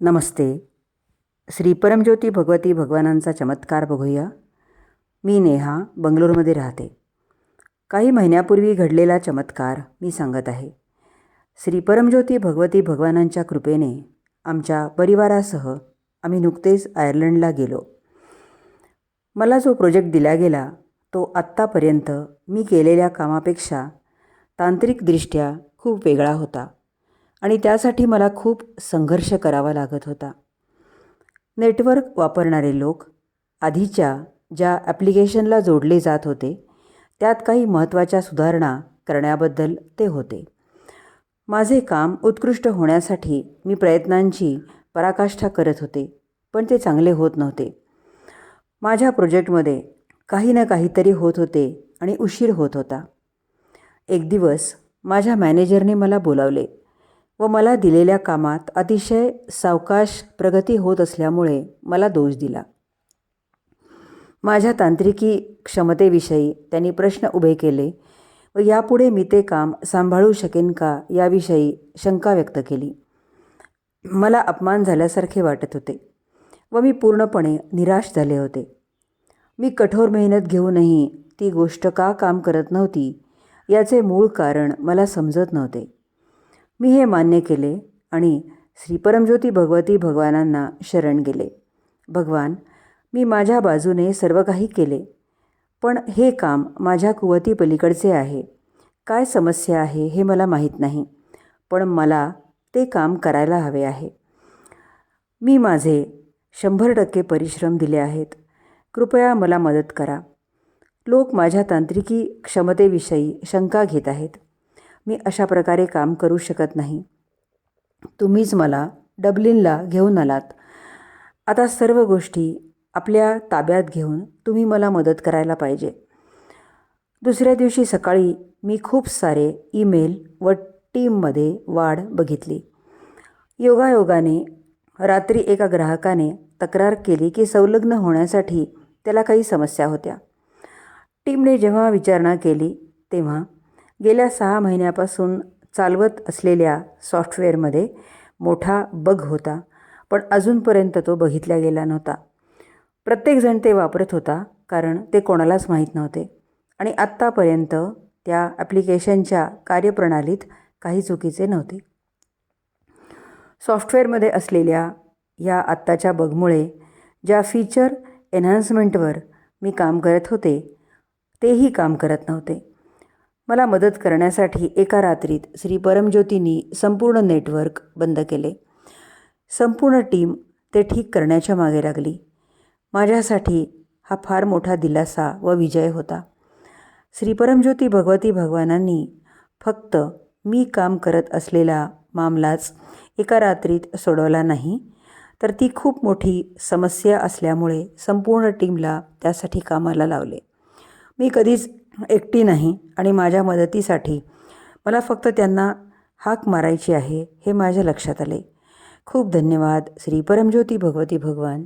नमस्ते. श्री परमज्योती भगवती भगवानांचा चमत्कार बघूया. मी नेहा बंगलोरमध्ये राहते. काही महिन्यापूर्वी घडलेला चमत्कार मी सांगत आहे. श्री परमज्योती भगवती भगवानांच्या कृपेने आमच्या परिवारासह आम्ही नुकतेच आयर्लंडला गेलो. मला जो प्रोजेक्ट दिला गेला तो आत्तापर्यंत मी केलेल्या कामापेक्षा तांत्रिकदृष्ट्या खूप वेगळा होता. आणि त्यासाठी मला खूप संघर्ष करावा लागत होता. नेटवर्क वापरणारे लोक आधीच्या ज्या ॲप्लिकेशनला जोडले जात होते त्यात काही महत्त्वाच्या सुधारणा करण्याबद्दल ते होते. माझे काम उत्कृष्ट होण्यासाठी मी प्रयत्नांची पराकाष्ठा करत होते पण ते चांगले होत नव्हते. माझ्या प्रोजेक्टमध्ये काही ना काहीतरी होत होते आणि उशीर होत होता. एक दिवस माझ्या मॅनेजरने मला बोलावले व मला दिलेल्या कामात अतिशय सावकाश प्रगती होत असल्यामुळे मला दोष दिला. माझ्या तांत्रिकी क्षमतेविषयी त्यांनी प्रश्न उभे केले व यापुढे मी ते काम सांभाळू शकेन का याविषयी शंका व्यक्त केली. मला अपमान झाल्यासारखे वाटत होते व मी पूर्णपणे निराश झाले होते. मी कठोर मेहनत घेऊनही ती गोष्ट का काम करत नव्हती याचे मूळ कारण मला समजत नव्हते. मी हे मान्य केले आणि श्री परमज्योती भगवती भगवानांना शरण गेले. भगवान मी माझ्या बाजूने सर्व काही केले पण हे काम माझ्या कुवती पलीकडचे आहे. काय समस्या आहे हे मला माहीत नाही पण मला ते काम करायला हवे आहे. मी माझे शंभर टक्के परिश्रम दिले आहेत. कृपया मला मदत करा. लोक माझ्या तांत्रिकी क्षमतेविषयी शंका घेत आहेत. मी अशा प्रकारे काम करू शकत नाही. तुम्हीच मला डबलिनला घेऊन आलात. आता सर्व गोष्टी आपल्या ताब्यात घेऊन तुम्ही मला मदत करायला पाहिजे. दुसऱ्या दिवशी सकाळी मी खूप सारे ईमेल व टीममध्ये वाढ बघितली. योगायोगाने रात्री एका ग्राहकाने तक्रार केली की संलग्न होण्यासाठी त्याला काही समस्या होत्या. टीमने जेव्हा विचारणा केली तेव्हा गेल्या सहा महिन्यापासून चालवत असलेल्या सॉफ्टवेअरमध्ये मोठा बग होता पण अजूनपर्यंत तो बघितला गेला नव्हता. प्रत्येकजण ते वापरत होता कारण ते कोणालाच माहीत नव्हते. आणि आत्तापर्यंत त्या ॲप्लिकेशनच्या कार्यप्रणालीत काही चुकीचे नव्हते. सॉफ्टवेअरमध्ये असलेल्या या आत्ताच्या बगमुळे ज्या फीचर एन्हान्समेंटवर मी काम करत होते तेही काम करत नव्हते. मला मदत करण्यासाठी एका रात्रीत श्री परमज्योतींनी संपूर्ण नेटवर्क बंद केले. संपूर्ण टीम ते ठीक करण्याच्या मागे लागली. माझ्यासाठी हा फार मोठा दिलासा व विजय होता. श्री परमज्योती भगवती भगवानांनी फक्त मी काम करत असलेला मामलाच एका रात्रीत सोडवला नाही तर ती खूप मोठी समस्या असल्यामुळे संपूर्ण टीमला त्यासाठी कामाला लावले. मी कधीच एकटी नाही आणि माझ्या मदतीसाठी मला फक्त त्यांना हाक मारायची आहे हे माझ्या लक्षात आले. खूप धन्यवाद. श्री परमज्योती भगवती भगवान.